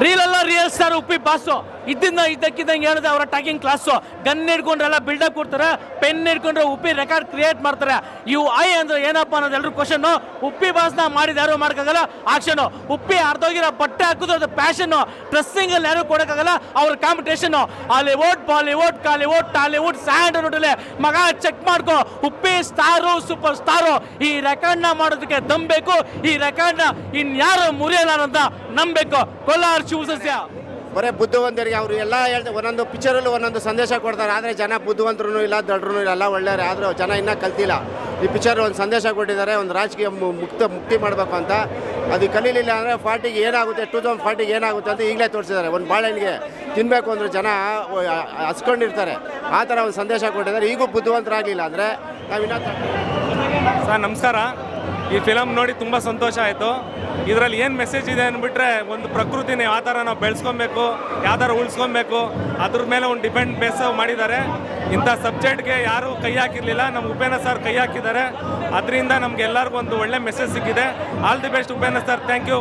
Reel star Uppi boss. ಇದ್ದಿಂದ ಇದ್ದಕ್ಕಿದ್ದಂಗೆ ಏನಿದೆ ಅವರ ಟಾಕಿಂಗ್ ಕ್ಲಾಸು ಗನ್ ಹಿಡ್ಕೊಂಡ್ರೆಲ್ಲ ಬಿಲ್ಡಪ್ ಕೊಡ್ತಾರೆ ಪೆನ್ ಹಿಡ್ಕೊಂಡ್ರೆ ಉಪ್ಪಿ ರೆಕಾರ್ಡ್ ಕ್ರಿಯೇಟ್ ಮಾಡ್ತಾರೆ. ಇವು ಐ ಅಂದ್ರೆ ಏನಪ್ಪ ಅನ್ನೋದು ಎಲ್ಲರೂ ಕ್ವಶನ್ ಉಪ್ಪಿ ಬಾಸ್ನ ಮಾಡಿದ ಯಾರು ಮಾಡೋಕ್ಕಾಗಲ್ಲ ಆಕ್ಷನು ಉಪ್ಪಿ ಅರ್ಧೋಗಿರೋ ಬಟ್ಟೆ ಹಾಕೋದು ಅದು ಪ್ಯಾಷನ್ನು ಡ್ರೆಸ್ಸಿಂಗ್ ಅಲ್ಲಿ ಯಾರು ಕೊಡೋಕ್ಕಾಗಲ್ಲ? ಅವ್ರ competition Hollywood Bollywood Kollywood Tollywood sand ಅಲ್ಲಿ ಮಗ ಚೆಕ್ ಮಾಡ್ಕೊ. ಉಪ್ಪಿ ಸ್ಟಾರು ಸೂಪರ್ ಸ್ಟಾರು ಈ ರೆಕಾರ್ಡ್ನ ಮಾಡೋದಕ್ಕೆ ದಮ್ಬೇಕು ಈ ರೆಕಾರ್ಡ್ನ ಇನ್ಯಾರು ಮುರಿಯಲ್ಲ ಅಂತ ನಂಬೇಕು ಕೋಲಾರ ಶಿವಸಸ್ಯ. ಬರೀ ಬುದ್ಧಿವಂತರಿಗೆ ಅವರು ಎಲ್ಲ ಹೇಳ್ತಾರೆ ಒಂದೊಂದು ಪಿಕ್ಚರಲ್ಲಿ ಒಂದೊಂದು ಸಂದೇಶ ಕೊಡ್ತಾರೆ. ಆದರೆ ಜನ ಬುದ್ಧಿವಂತರೂ ಇಲ್ಲ ದಡ್ರೂ ಇಲ್ಲ, ಎಲ್ಲ ಒಳ್ಳೆಯವ್ರೆ. ಆದರೂ ಜನ ಇನ್ನೂ ಕಲ್ತಿಲ್ಲ. ಈ ಪಿಕ್ಚರ್ ಒಂದು ಸಂದೇಶ ಕೊಟ್ಟಿದ್ದಾರೆ, ಒಂದು ರಾಜಕೀಯ ಮುಕ್ತ ಮುಕ್ತಿ ಮಾಡಬೇಕು ಅಂತ. ಅದು ಕಲೀಲಿಲ್ಲ ಅಂದರೆ ಫಾರ್ಟಿಗೆ ಏನಾಗುತ್ತೆ ಟೂ ತೌಸಂಡ್ ಫಾರ್ಟಿಗೆ ಏನಾಗುತ್ತೆ ಅಂತ ಈಗಲೇ ತೋರಿಸಿದ್ದಾರೆ. ಒಂದು ಬಾಳೆಹಣ್ಣಿಗೆ ತಿನ್ನಬೇಕು ಅಂದ್ರೆ ಜನ ಹಸ್ಕೊಂಡಿರ್ತಾರೆ. ಆ ಥರ ಒಂದು ಸಂದೇಶ ಕೊಟ್ಟಿದ್ದಾರೆ. ಈಗೂ ಬುದ್ಧಿವಂತರಾಗಲಿಲ್ಲ ಅಂದರೆ ನಾವು ಇನ್ನೂ ಸರ್, ನಮಸ್ಕಾರ. ಈ ಫಿಲಮ್ ನೋಡಿ ತುಂಬ ಸಂತೋಷ ಆಯಿತು. ಇದರಲ್ಲಿ ಏನು ಮೆಸೇಜ್ ಇದೆ ಅಂದ್ಬಿಟ್ರೆ, ಒಂದು ಪ್ರಕೃತಿನ ಯಾವ ಥರ ನಾವು ಬೆಳೆಸ್ಕೊಬೇಕು, ಯಾವ ಥರ ಉಳಿಸ್ಕೊಬೇಕು, ಅದ್ರ ಮೇಲೆ ಒಂದು ಡಿಪೆಂಡ್ ಬೇಸ್ ಮಾಡಿದ್ದಾರೆ. ಇಂಥ ಸಬ್ಜೆಕ್ಟ್ಗೆ ಯಾರೂ ಕೈ ಹಾಕಿರಲಿಲ್ಲ. ನಮ್ಮ ಉಪೇಂದ್ರ ಸರ್ ಕೈ ಹಾಕಿದ್ದಾರೆ. ಅದರಿಂದ ನಮ್ಗೆ ಎಲ್ಲರಿಗೂ ಒಂದು ಒಳ್ಳೆ ಮೆಸೇಜ್ ಸಿಕ್ಕಿದೆ. All the best Upendra sir thank you